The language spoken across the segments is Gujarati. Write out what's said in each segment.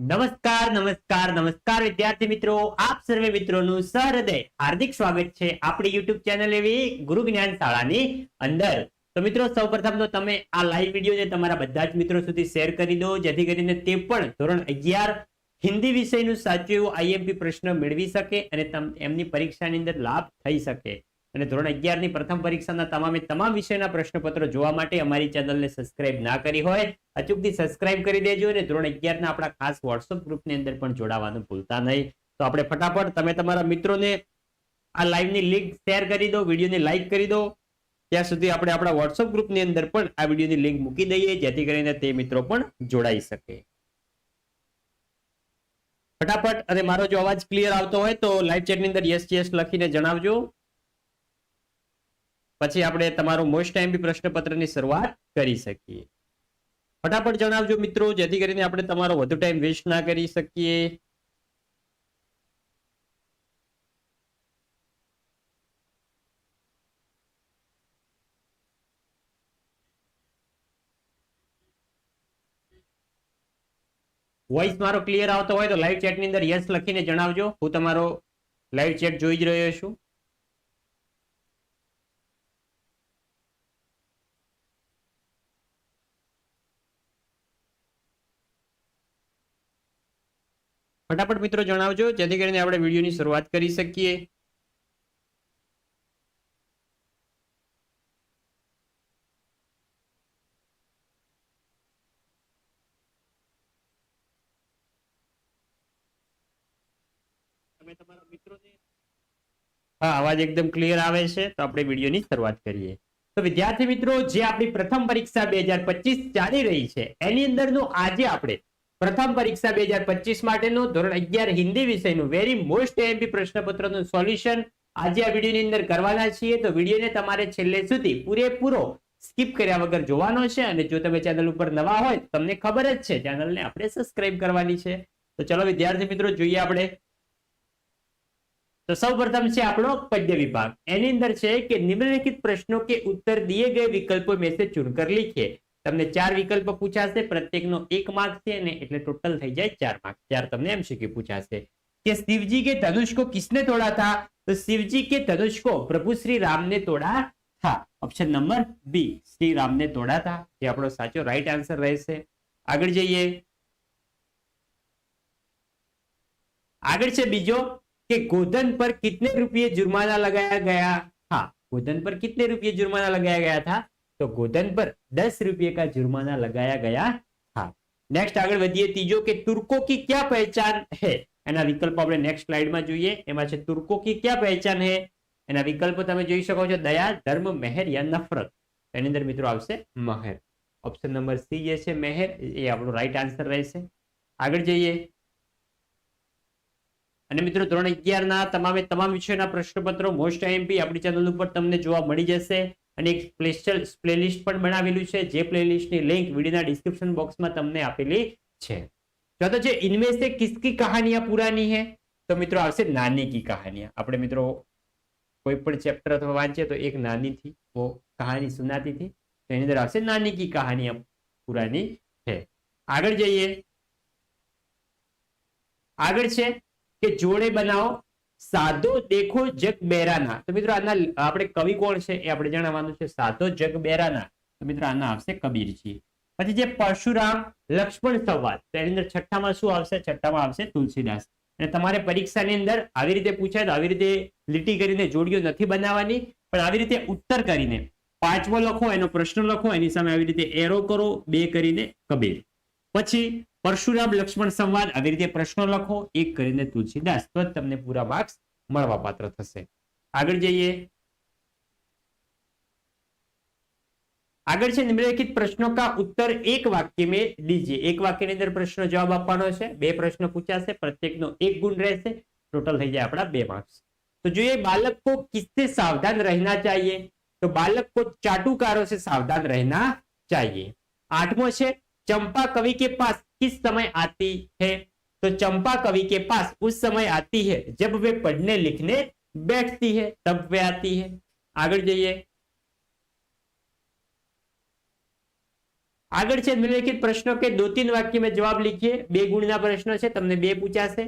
નમસ્કાર નમસ્કાર નમસ્કાર વિદ્યાર્થી મિત્રો. આપ સર્વે મિત્રોનું સહૃદય હાર્દિક સ્વાગત છે આપણી યુટ્યુબ ચેનલ એવી ગુરુ જ્ઞાન શાળાની અંદર. તો મિત્રો, સૌપ્રથમ તો તમે આ લાઈવ વીડિયો જે તમારા બધા જ મિત્રો સુધી શેર કરી દો, જેથી કરીને તે પણ ધોરણ અગિયાર હિન્દી વિષયનું સાચું એવું આઈએમપી પ્રશ્ન મેળવી શકે અને એમની પરીક્ષાની અંદર લાભ થઈ શકે. અને ધોરણ અગિયારની પ્રથમ પરીક્ષાના તમામે તમામ વિષયના પ્રશ્નપત્રો જોવા માટે અમારી ચેનલને સબસ્ક્રાઇબ ના કરી હોય, અચૂકથી સબસ્ક્રાઇબ કરી દેજો અને ધોરણ અગિયાર ના આપણા ખાસ વોટ્સઅપ ગ્રુપની અંદર પણ જોડાવાનું ભૂલતા નહીં. તો આપણે ફટાફટ તમે તમારા મિત્રોને આ લાઈવની લિંક શેર કરી દો, વિડીયોને લાઈક કરી દો. ત્યાં સુધી આપણે આપણા વોટ્સઅપ ગ્રુપની અંદર પણ આ વિડીયોની લિંક મૂકી દઈએ, જેથી કરીને તે મિત્રો પણ જોડાઈ શકે. ફટાફટ અને મારો જો અવાજ ક્લિયર આવતો હોય તો લાઈવ ચેટની અંદર યસ યસ લખીને જણાવજો. પછી આપણે તમારું મોસ્ટ ટાઈમ પ્રશ્નપત્રની શરૂઆત કરી શકીએ. ફટાફટ જણાવજો મિત્રો, જેથી કરીને આપણે તમારો વધુ ટાઈમ વેસ્ટ ના કરી શકીએ. વોઇસ મારો ક્લિયર આવતો હોય તો લાઈવ ચેટની અંદર યસ લખીને જણાવજો. હું તમારો લાઈવ ચેટ જોઈ જ રહ્યો છું. ફટાફટ મિત્રો જણાવજો, જેથી કરીને આપણે વિડીયોની શરૂઆત કરી શકીએ. હા, અવાજ એકદમ ક્લિયર આવે છે, તો આપણે વિડીયોની શરૂઆત કરીએ. તો વિદ્યાર્થી મિત્રો, જે આપણી પ્રથમ પરીક્ષા બે ચાલી રહી છે, એની અંદરનું આજે આપણે પ્રથમ પરીક્ષા બે હજાર પચીસ માટેનું ધોરણ અગિયાર હિન્દી વિષયનું. વેરી મોસ્ટ એમપી પ્રશ્નપત્રનું સોલ્યુશન આજે આ વિડીયોની અંદર કરવાના છીએ. તો વિડીયોને તમારે છેલ્લે સુધી પૂરેપૂરો સ્કીપ કર્યા વગર જોવાનો છે. અને જો તમે ચેનલ ઉપર નવા હોય તમને ખબર જ છે ચેનલને આપણે સબસ્ક્રાઇબ કરવાની છે. તો ચલો વિદ્યાર્થી મિત્રો, જોઈએ આપણે. તો સૌ છે આપણો પદ્ય વિભાગ. એની અંદર છે કે નિમ્નલિખિત પ્રશ્નો કે ઉત્તર દિયે ગયે વિકલ્પો મેસેજ ચૂનકર ચુનકર લીખીએ તમને ચાર વિકલ્પ પૂછાશે પ્રત્યેકનો એક માર્ક છે અને એટલે ટોટલ થઈ જાય ચાર માર્ક ચાર તમને એમસીક્યુ પૂછાશે કે શિવજી કે ધનુષ કો કિસને તોડા થા તો શિવજી કે ધનુષ કો પ્રભુ શ્રી રામ ને તોડા થા option number B Shri Ram ને તોડા થા જે આપણો સાચો રાઈટ આન્સર રહેશે આગળ જઈએ આગળ છે બીજો કે ગોધન પર કિતને રૂપિયે જુર્માના લગાયા ગયા હા ગોધન પર કિતને રૂપિયે જુર્માના લગાયા ગયા હતા तो गोधन पर दस रुपये का जुर्माना लगाया गया था નેક્સ્ટ આગળ વધીએ ત્રીજો કે તુર્કો કી ક્યા પહેચાન હે એના વિકલ્પો આપણે નેક્સ્ટ સ્લાઇડમાં જોઈએ એમાં છે તુર્કો કી ક્યા પહેચાન હે એના વિકલ્પો તમે જોઈ શકો છો દયા ધર્મ મહેર યા નફરત એની અંદર મિત્રો આવશે મહેર ઓપ્શન નંબર સી જે છે મહેર એ આપણો રાઈટ આન્સર રહેશે આગળ જઈએ અને મિત્રો ધોરણ અગિયારના તમામે તમામ વિષયોના પ્રશ્નપત્રો મોસ્ટ આઈએમપી આપણી ચેનલ ઉપર તમને જોવા મળી જશે અને એક સ્પેશિયલ પ્લેલિસ્ટ પણ બનાવેલું છે, જે પ્લેલિસ્ટની લિંક વિડીયોના ડિસ્ક્રિપ્શન બોક્સમાં તમને આપેલી છે. ચોથો છે ઇનમે કિસકી કહાનિયા પુરાની હે? તો મિત્રો આવશે નાની કી કહાનિયા. આપણે મિત્રો કોઈ પણ ચેપ્ટર અથવા વાંચીએ તો એક નાની થી કહાની સુનાતી थी તો એની અંદર આવશે નાની કી કહાનિયા પુરાની છે. આગળ જઈએ. આગળ છે કે જોડે બનાવો સાધો દેખો જગ બેરાના. તો મિત્રો આના આપણે કવિ કોણ છે એ આપણે જણાવવાનું છે સાધો જગ બેરાના. તો મિત્રો આના આવશે કબીરજી પછી જે પરશુરામ લક્ષ્મણ સંવાદ. તો અંદર છઠ્ઠામાં શું આવશે? છઠ્ઠામાં આવશે તુલસીદાસ. અને તમારે પરીક્ષાની અંદર આવી રીતે પૂછાય તો આવી રીતે લીટી કરીને જોડીઓ નથી બનાવવાની, પણ આવી રીતે ઉત્તર કરીને પાંચમો લખો, એનો પ્રશ્ન લખો, એની સામે આવી રીતે એરો કરો, બે કરીને કબીર. પછી પરશુરામ લક્ષ્મણ સંવાદ આવી રીતે પ્રશ્નો લખો, એક કરીને તુલસીદાસ તો જ તમને પૂરા માર્ક્સ મળવા પાત્ર થશે. આગળ જઈએ. આગળ છે નિમ્નલિખિત પ્રશ્નો કા ઉત્તર એક વાક્ય મેં દીજીએ. એક વાક્યની અંદર પ્રશ્નો જવાબ આપવાનો છે. બે પ્રશ્નો પૂછાશે, પ્રત્યેકનો એક ગુણ રહેશે. ટોટલ થઈ જાય આપણા બે માર્ક્સ તો જોઈએ બાલક કો કિસ્સે સાવધાન રહેના ચાહીએ? તો બાલક કો ચાટુકારો સાવધાન રહેના ચાહીએ. આઠમો છે, ચંપા કવિ કે પાસ किस समय आती है तो चंपा कवि के पास उस समय आती है जब वे पढ़ने लिखने बैठती है तब वे आती है આગળ જઈએ આગળ છે निम्नलिखित प्रश्नों के दो तीन वाक्य में जवाब लिखिए બે ગુણના પ્રશ્ન છે તમને બે પૂછાશે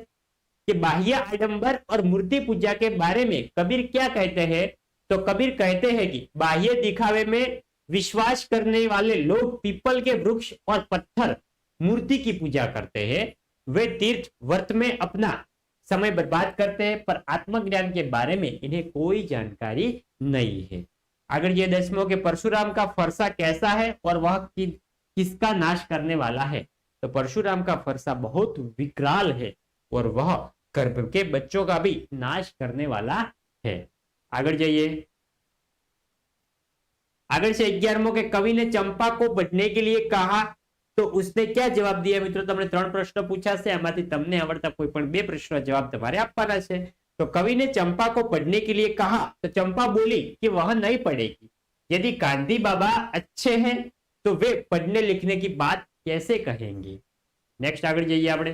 कि बाह्य आडंबर और मूर्ति पूजा के बारे में कबीर क्या कहते हैं तो कबीर कहते हैं कि बाह्य दिखावे में विश्वास करने वाले लोग पीपल के वृक्ष और पत्थर मूर्ति की पूजा करते हैं वे तीर्थ व्रत में अपना समय बर्बाद करते हैं पर आत्मज्ञान के बारे में इन्हें कोई जानकारी नहीं है। अगर ये दसमों के परशुराम का फरसा कैसा है और वह कि, किसका नाश करने वाला है तो परशुराम का फरसा बहुत विकराल है और वह गर्भ के बच्चों का भी नाश करने वाला है। आगे जाइए आगे से ग्यारहमो के कवि ने चंपा को बचने के लिए कहा તો ઉસને ક્યાં જવાબ દિયા મિત્રો? તમને ત્રણ પ્રશ્નો પૂછાશે, આમાંથી તમને આવડતા કોઈ પણ બે પ્રશ્નો જવાબ તમારે આપવાના છે. તો કવિને ચંપા કો પડને કે લીએ કહા, તો ચંપા બોલી કે વહ નહીં પડેગી. યદિ ગાંધી બાબા અચ્છે હૈ, તો વે પડને લિખને કી બાત કેસે કહેંગે? નેક્સ્ટ આગળ જઈએ આપણે.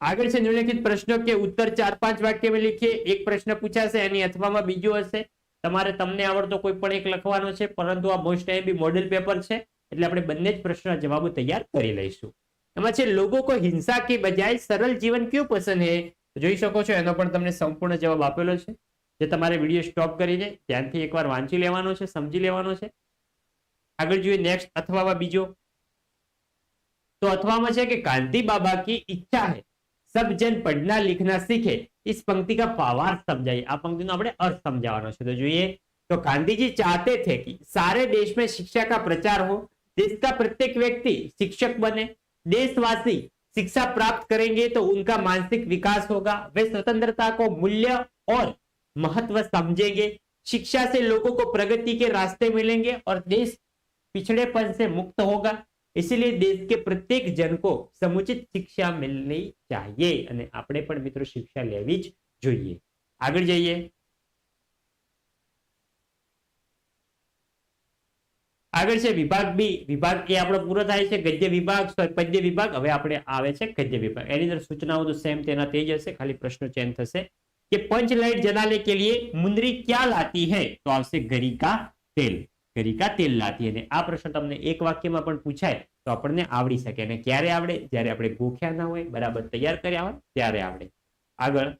આગળ છે નિમ્નલિખિત પ્રશ્નો કે ઉત્તર ચાર પાંચ વાક્યમાં લખીએ. એક પ્રશ્ન પૂછાશે, એની અથવામાં બીજો હશે. તમારે તમને આવડતો કોઈ પણ એક લખવાનો છે, પરંતુ આ મોસ્ટ ટાઈમ મોડેલ પેપર છે, એટલે આપણે બંને જ પ્રશ્નના જવાબો તૈયાર કરી લઈશું. એમાં છે લોકો કો હિંસા કે બજાય સરળ જીવન ક્યું પસંદ હે? જોઈ શકો છો, એનો પણ તમને સંપૂર્ણ જવાબ આપેલો છે. જે તમારે વીડિયો સ્ટોપ કરીને ધ્યાનથી એકવાર વાંચી લેવાનો છે, સમજી લેવાનો છે. આગળ જોઈએ નેક્સ્ટ અથવામાં બીજો. તો અથવામાં છે કે કાંતિ બાબા કી ઈચ્છા હે? सब जन पढ़ना लिखना सीखे इस पंक्ति का भावार्थ समझाइए આ પંક્તિનો આપણે અર્થ સમજાવવાનો છે તો જોઈએ तो गांधी जी चाहते थे कि सारे देश में शिक्षा का प्रचार हो देश का प्रत्येक व्यक्ति शिक्षक बने देशवासी शिक्षा प्राप्त करेंगे तो उनका मानसिक विकास होगा वे स्वतंत्रता को मूल्य और महत्व समझेंगे शिक्षा से लोगों को प्रगति के रास्ते मिलेंगे और देश पिछड़ेपन से मुक्त होगा इसीलिए देश के प्रत्येक जन को समुचित शिक्षा मिलनी चाहिए અને આપણે પણ મિત્રો શિક્ષા લેવી જ જોઈએ આગળ જઈએ આગળ છે વિભાગ બી વિભાગ એ આપણો પૂરો થાય છે ગદ્ય વિભાગ sorry, પદ્ય વિભાગ હવે આપણે આવે છે ગદ્ય વિભાગ એની અંદર સૂચનાઓ તો સેમ તેના તે જ હશે ખાલી પ્રશ્નો ચેન્જ થશે કે पंच लाइट जलाने के लिए मुंदरी क्या लाती है तो આવશે ગરી કા તેલ ગરી કા તેલ લાતી અને આ પ્રશ્ન તમને એક વાક્યમાં પણ પૂછાય તો આપણને આવડી શકે અને ક્યારે આવડે જ્યારે આપણે ગોખ્યા ના હોય બરાબર તૈયાર કર્યા હોય ત્યારે આવડે આગળ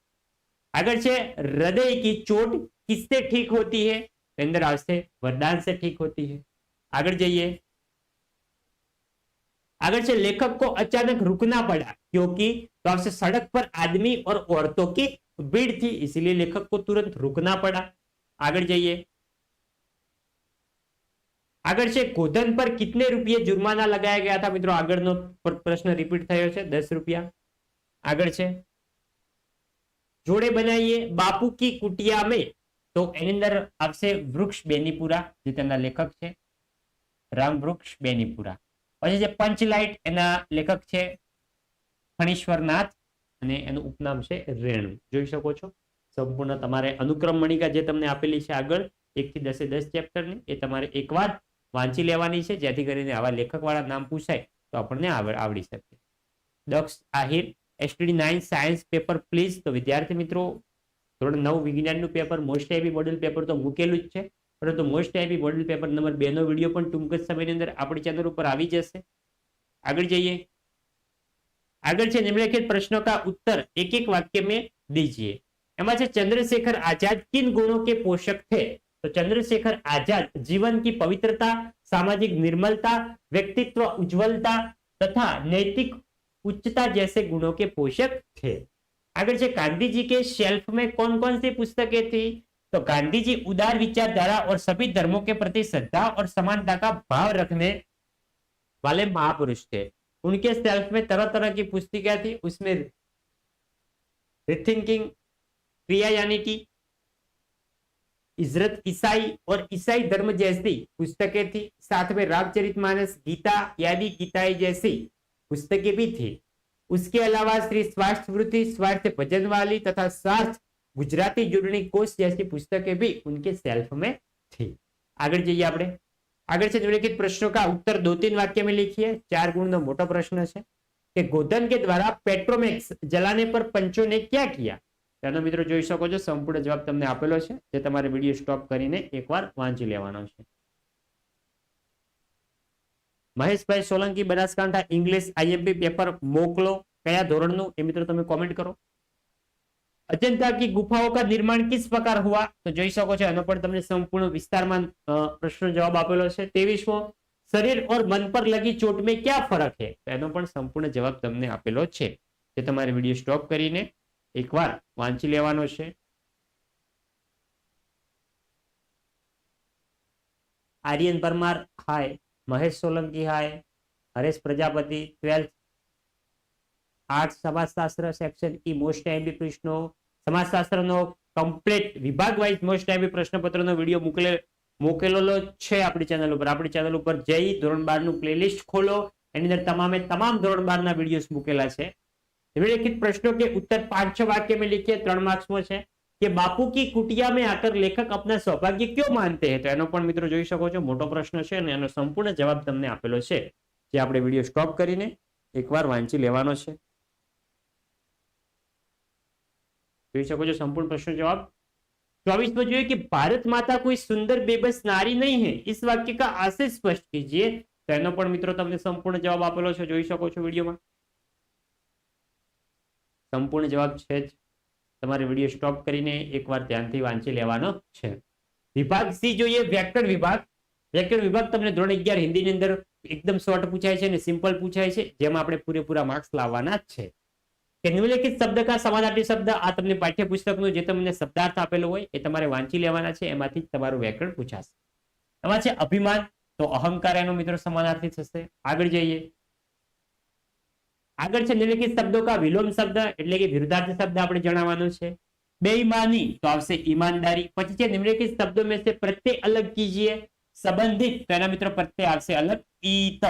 આગળ છે હૃદય की चोट किससे ठीक होती है અંદર આવશે वरदान से ठीक होती है आगे जाइए आगे से लेखक को अचानक रुकना पड़ा क्योंकि तो आपसे सड़क पर आदमी और औरतों की भीड़ थी इसलिए लेखक को तुरंत रुकना पड़ा आगे जाइए આગળ છે, ગોધન પર કિતને રૂપિયા જુર્માના લગાયા ગયા હતા? મિત્રો, આગળનો પ્રશ્ન રિપીટ થયો છે, દસ રૂપિયા. આગળ છે, જોડે બનાવીએ બાપુ કી કુટિયા મેં? તો એની અંદર આવશે વૃક્ષ બેનીપુરા, જે તેના લેખક છે. રામ વૃક્ષ બેનીપુરા. પછી જે પંચલાઇટ, એના લેખક છે ફણીશ્વરનાથ અને એનું ઉપનામ છે રેણુ. જોઈ શકો છો, સંપૂર્ણ તમારે અનુક્રમ મણિકા જે તમને આપેલી છે આગળ એક થી દસે દસ ચેપ્ટર ચેપ્ટરની એ તમારે એકવાર વાંચી લેવાની છે, જેથી કરીને આવા લેખકવાળા નામ પૂછાય તો આપણને આવડી શકે. Daksh Ahir, STD nine science paper, please. તો વિદ્યાર્થી મિત્રો, ધોરણ નવ વિજ્ઞાનનું paper, most AB model paper તો મૂકેલું જ છે. પરંતુ most AB model paper number બે નો વીડિયો પણ ટૂંક જ સમયની અંદર આપણી ચેનલ ઉપર આવી જશે. આગળ જઈએ. આગળ છે નિમ્નલિખિત પ્રશ્નો કા ઉત્તર. એક એક વાક્ય મેં દીજીએ. એમાં છે, ચંદ્રશેખર આઝાદ કિન ગુણો કે પોષક છે? तो चंद्रशेखर आज़ाद जीवन की पवित्रता, सामाजिक निर्मलता, व्यक्तित्व उज्जवलता तथा नैतिक उच्चता जैसे गुणों के पोषक थे। आगे से गांधी जी के शेल्फ में कौन कौन सी पुस्तकें थी तो गांधी जी उदार विचारधारा और सभी धर्मों के प्रति श्रद्धा और समानता का भाव रखने वाले महापुरुष थे। उनके सेल्फ में तरह तरह की पुस्तिका थी, उसमें रिथिंकिंग क्रिया यानी कि इजरत ईसाई और ईसाई धर्म जैसी पुस्तकें थी साथ में रामचरितमानस गीता यादी गीताई जैसी पुस्तकें भी थी उसके अलावा श्री स्वास्थ्य वृत्ति स्वास्थ्य भजन वाली तथा स्वार्थ गुजराती जुड़नी कोष जैसी पुस्तकें भी उनके सेल्फ में थी आगे जाइए આપણે આગળ છે निम्नलिखित प्रश्नों का उत्तर दो तीन वाक्य में लिखिए चार गुण નો મોટો પ્રશ્ન છે કે ગોધન के द्वारा पेट्रोमेक्स जलाने पर पंचों ने क्या किया તેનો મિત્રો જોઈ શકો છો, સંપૂર્ણ જવાબ તમને આપેલો છે, જે તમારે વીડિયો સ્ટોપ કરીને એકવાર વાંચી લેવાનો છે. મહેશભાઈ Solanki, Banaskantha, English IMP paper મોકલો. કયા ધોરણનું? એ મિત્રો તમે કોમેન્ટ કરો. અજંતા કી ગુફાઓ કા નિર્માણ કિસ પ્રકાર હુઆ? તો જોઈ શકો છો, એનો પણ તમને સંપૂર્ણ વિસ્તારમાં પ્રશ્ન જવાબ આપેલો છે. તેવીસમો, શરીર ઓર મન પર લગી ચોટ મેં ક્યાં ફરક હે? તો એનો પણ સંપૂર્ણ જવાબ તમને આપેલો છે, જે તમારે વીડિયો સ્ટોપ કરીને એકવાર વાંચી લેવાનો છે. Aryan Parmar hi, Mahesh Solanki hi, Haresh Prajapati, twelfth art સમાજશાસ્ત્ર સેક્શન ઈ મોસ્ટ આઈબી પ્રશ્નો, સમાજશાસ્ત્રનો કમ્પ્લીટ વિભાગ વાઇઝ મોસ્ટ આઈબી પ્રશ્નપત્રનો વીડિયો મોકલે મોકેલો છે આપણી ચેનલ ઉપર. આપણી ચેનલ ઉપર જઈ ધોરણ બારનું પ્લેલિસ્ટ ખોલો. એની અંદર તમામે તમામ ધોરણ બાર ના વિડીયોઝ મૂકેલા છે. निम्नलिखित प्रश्नों के उत्तर पांच छह वाक्य में लिखिए, त्रण मार्क्स में છે કે બાપુ કી કુટિયા મેં આકર લેખક અપના સૌભાગ્ય ક્યો માનતે હે તો એનો પણ મિત્રો જોઈ શકો છો, મોટો પ્રશ્ન છે અને એનો સંપૂર્ણ જવાબ તમને આપેલો છે, જે આપણે વીડિયો સ્ટોપ કરીને એકવાર વાંચી લેવાનો છે. જોઈ શકો છો સંપૂર્ણ પ્રશ્ન જવાબ. चौबीसवा जो है कि भारत माता कोई सुंदर बेबस नारी नहीं है इस वाक्य का आशय स्पष्ट कीजिए तो એનો પણ મિત્રો તમને સંપૂર્ણ જવાબ આપેલો છે, જોઈ શકો છો વિડીયોમાં સંપૂર્ણ જવાબ છે જ. તમારે વીડિયો સ્ટોપ કરીને એકવાર ધ્યાનથી વાંચી લેવાનો છે. વિભાગ સી જોઈએ, વ્યાકરણ વિભાગ. વ્યાકરણ વિભાગ તમને ધોરણ અગિયાર હિન્દીની અંદર એકદમ શોર્ટ પૂછાય છે અને સિમ્પલ પૂછાય છે, જેમાં આપણે પૂરેપૂરા માર્ક્સ લાવવાના જ છે. કે નિમ્નલિખિત શબ્દ કા સમાનાર્થી શબ્દ, આ તમને પાઠ્યપુસ્તકનું જે તમને શબ્દાર્થ આપેલો હોય, એ તમારે વાંચી લેવાના છે, એમાંથી તમારું વ્યાકરણ પૂછાશે. એમાં છે અભિમાન, તો અહંકાર એનો મિત્રો સમાનાર્થી થશે. આગળ જઈએ. આગળ છે નિમ્નલિખિત શબ્દો કા વિલોમ શબ્દ, એટલે કે વિરુદ્ધાર્થી શબ્દ આપણે જણાવવાનો છે. બેઈમાની, તો આવશે ઈમાનદારી. પછી છે નિમ્નલિખિત શબ્દો મેં છે પ્રત્યે અલગ કીજીએ. સંબંધિત, તો મિત્રો પ્રત્યે આવશે અલગ ઈત.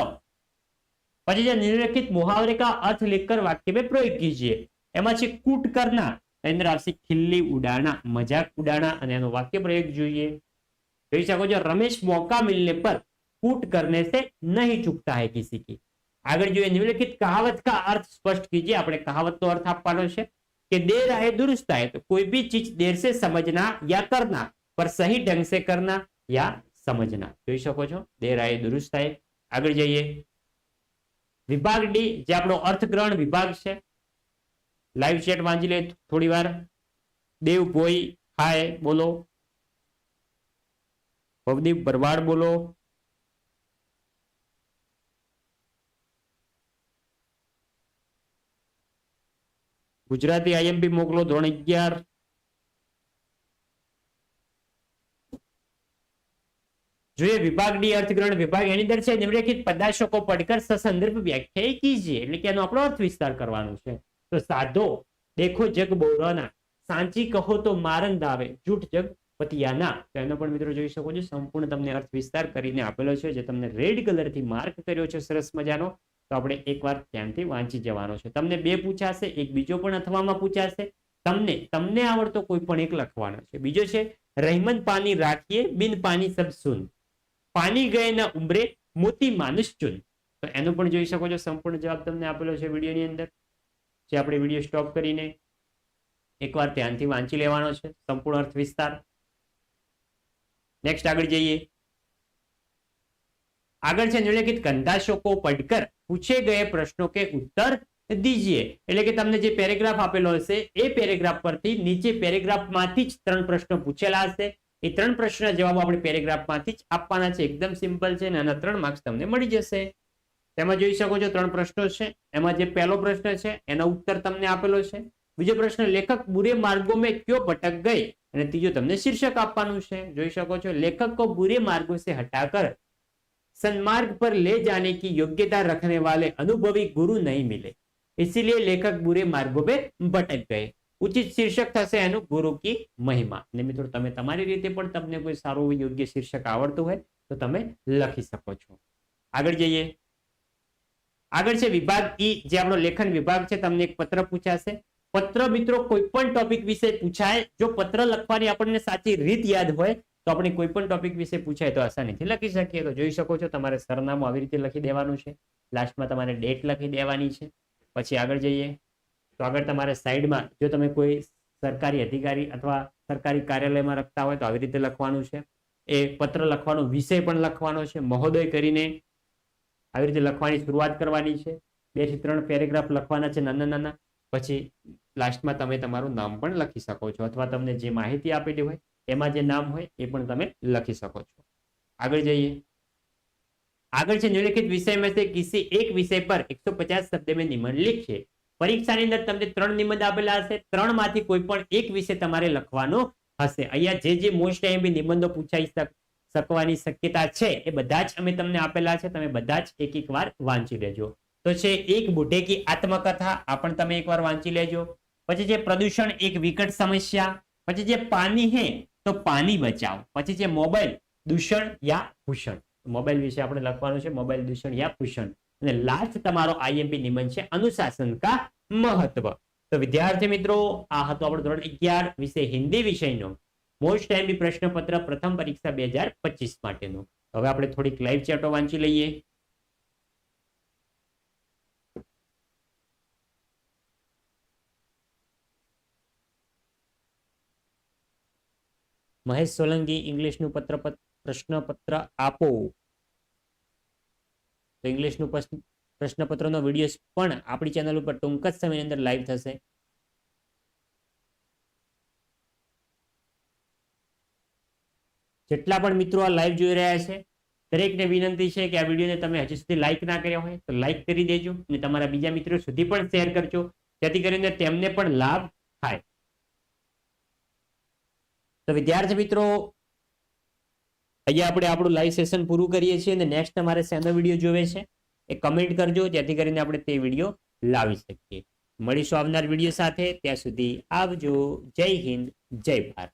પછી છે નિમ્નલિખિત મુહાવરે કા અર્થ લેખકર વાક્ય મેં પ્રયોગ કીજીએ. એમાં છે કૂટ કરના અંદર આવશે ખિલ્લી ઉડાણા, મજાક ઉડાણા અને એનો વાક્ય પ્રયોગ જોઈએ. જોઈ શકો છો રમેશ મોકા મિલને પર કૂટ કરને સે નહીં ચૂકતા હે કિસી કી. આગળ જોઈએ નિમ્નલિખિત કહાવત का अर्थ स्पष्ट कीजिए આપણે કહાવતનો અર્થ આપવાનો છે કે देर आए दुरुस्त आए तो कोई भी चीज देर से समझना या करना पर सही ढंग से करना या समझना જોઈ શકો છો देर आए दुरुस्त आए આગળ જઈએ વિભાગ ડી જે આપણો અર્થગ્રહણ વિભાગ છે લાઈવ ચેટ વાંચી લે થોડી વાર દેવ ભોઈ હાય બોલો ભવદીપ ભરવાડ બોલો ગુજરાતી આઈએમપી મોકલો, ધોરણ અગિયાર. જોઈએ, વિભાગ ડી, અર્થગ્રહણ વિભાગ એની અંદર છે, નિમ્નલિખિત પદાર્થકો પડકર સંદર્ભ વ્યાખ્યાય કીજીએ એટલે કે એનો આપણો અર્થ વિસ્તાર કરવાનો છે. તો સાધો, દેખો જગ બોરાના, સાચી કહો તો મારંદ આવે જૂઠ જગ પતિયાના. તો એનો પણ મિત્રો જોઈ શકો છો, સંપૂર્ણ તમને અર્થ વિસ્તાર કરીને આપેલો છે, જે તમને રેડ કલરથી માર્ક કર્યો છે, સરસ મજાનો. તો આપણે એકવાર ધ્યાનથી વાંચી જવાનો છે. તમને બે પૂછાશે, એક બીજો પણ અથવામાં પૂછાશે. તમને તમને આવડતો કોઈ પણ એક લખવાનો છે. બીજો છે, રહેમન પાણી રાખીએ, બિન પાણી સબસુન પાણી ગયેના ઉમરે, મોતી માનુષ ચુન. તો એનો પણ જોઈ શકો છો, સંપૂર્ણ જવાબ તમને આપેલો છે વિડીયોની અંદર. જે આપણે વીડિયો સ્ટોપ કરીને એકવાર ધ્યાનથી વાંચી લેવાનો છે. સંપૂર્ણ અર્થ વિસ્તાર. નેક્સ્ટ આગળ જઈએ. આગળ છે નિમ્નલિખિત કંધાશોકો પડકર પૂછે ગયે પ્રશ્નો કે ઉત્તર દીજીએ. એટલે કે તમને જે પેરેગ્રાફ આપેલો હશે, એ પેરેગ્રાફ પરથી નીચે પેરેગ્રાફમાંથી જ ત્રણ પ્રશ્નો પૂછેલા હશે. એ ત્રણ પ્રશ્નના જવાબ આપણે પેરેગ્રાફમાંથી જ આપવાના છે. એકદમ સિમ્પલ છે અને ત્રણ માર્ક્સ તમને મળી જશે. તેમાં જોઈ શકો છો ત્રણ પ્રશ્નો છે. એમાં જે પહેલો પ્રશ્ન છે, એનો ઉત્તર તમને આપેલો છે. બીજો પ્રશ્ન, લેખક બુરે માર્ગો મેં કયો ભટક ગઈ? અને ત્રીજો તમને શીર્ષક આપવાનું છે. જોઈ શકો છો, લેખકો બુરે માર્ગો સે હટાકર सन्मार्ग पर ले जाने की योग्यता रखने वाले अनुभवी गुरु नहीं मिले इसीलिए लेखक बुरे मार्गो पे भटक गए ઉચિત શીર્ષક થશે એનું ગુરુ કી મહિમા અને મિત્રો તમે તમારી રીતે પણ તમને કોઈ સારું યોગ્ય શીર્ષક આવડતું હોય તો તમે લખી શકો છો આગળ જઈએ આગળ છે વિભાગ ઈ જે આપણો લેખન વિભાગ છે તમને એક પત્ર પૂછાશે પત્ર મિત્રો કોઈ પણ ટોપિક વિશે પૂછાય જો પત્ર લખવાની આપણને સાચી રીત યાદ હોય તો આપણે કોઈ પણ ટોપિક વિશે પૂછાય તો આસાનીથી લખી શકીએ. તો જોઈ શકો છો, તમારે સરનામું આવી રીતે લખી દેવાનું છે. લાસ્ટમાં તમારે ડેટ લખી દેવાની છે. પછી આગળ જઈએ. તો આગળ તમારે સાઈડમાં જો તમે કોઈ સરકારી અધિકારી અથવા સરકારી કાર્યાલયમાં લખતા હોય તો આવી રીતે લખવાનું છે. એ પત્ર લખવાનો, વિષય પણ લખવાનો છે. મહોદય કરીને આવી રીતે લખવાની શરૂઆત કરવાની છે. બેથી ત્રણ પેરેગ્રાફ લખવાના છે નાના નાના. પછી લાસ્ટમાં તમે તમારું નામ પણ લખી શકો છો. અથવા તમને જે માહિતી આપેલી હોય એમાં જે નામ હોય એ પણ તમે લખી શકો છો. આગળ જઈએ. આગળ છે નિમ્નલિખિત વિષય મેં સે એક વિષય પર એકસો શબ્દ મેં નિબંધ લખીએ પરીક્ષાની અંદર તમને ત્રણ નિબંધ આપેલા હશે. ત્રણમાંથી કોઈ પણ એક વિષય તમારે લખવાનો હશે. અહીંયા જે જે મોસ્ટ એમબી નિબંધો પૂછાઈ શકવાની શક્યતા છે એ બધા જ અમે તમને આપેલા છે. તમે બધા જ એક એક વાર વાંચી લેજો. તો છે એક બુઢે કી આત્મકથા, આ પણ તમે એકવાર વાંચી લેજો. પછી જે પ્રદૂષણ એક વિકટ સમસ્યા. પછી જે પાણી હે તો પાણી બચાવ. પછી છે મોબાઈલ, દૂષણ યા ભૂષણ. મોબાઈલ વિશે આપણે લખવાનું છે મોબાઈલ, દૂષણ યા ભૂષણ. અને લાસ્ટ તમારો આઈએમપી નિબંધ છે અનુશાસન કા મહત્વ. તો વિદ્યાર્થી મિત્રો, આ હતો આપણો ધોરણ અગિયાર વિષય હિન્દી વિષયનો. મોસ્ટ એમબી પ્રશ્નપત્ર પ્રથમ પરીક્ષા બે હજાર પચીસ માટેનું. હવે આપણે થોડીક લાઈવ ચેટો વાંચી લઈએ. મહેશ સોલંકી ઇંગ્લિશનું પત્ર પ્રશ્નપત્ર આપો. તો ઇંગ્લિશનું પ્રશ્નપત્રનો વીડિયો પણ આપણી ચેનલ ઉપર ટૂંક જ સમયની અંદર લાઈવ થશે. જેટલા પણ મિત્રો આ લાઈવ જોઈ રહ્યા છે, દરેકને વિનંતી છે કે આ વિડીયોને તમે હજી સુધી લાઈક ના કર્યા હોય તો લાઈક કરી દેજો અને તમારા બીજા મિત્રો સુધી પણ શેર કરજો, જેથી કરીને તેમને પણ લાભ થાય. તો વિદ્યાર્થી મિત્રો, અહીંયા આપણે આપણું લાઈવ સેશન પૂરું કરીએ છીએ અને નેક્સ્ટ તમારે શેનો વીડિયો જોવે છે એ કમેન્ટ કરજો, જેથી કરીને આપણે તે વીડિયો લાવી શકીએ. મળીશું આવનાર વીડિયો સાથે, ત્યાં સુધી આવજો. જય હિન્દ, જય ભારત.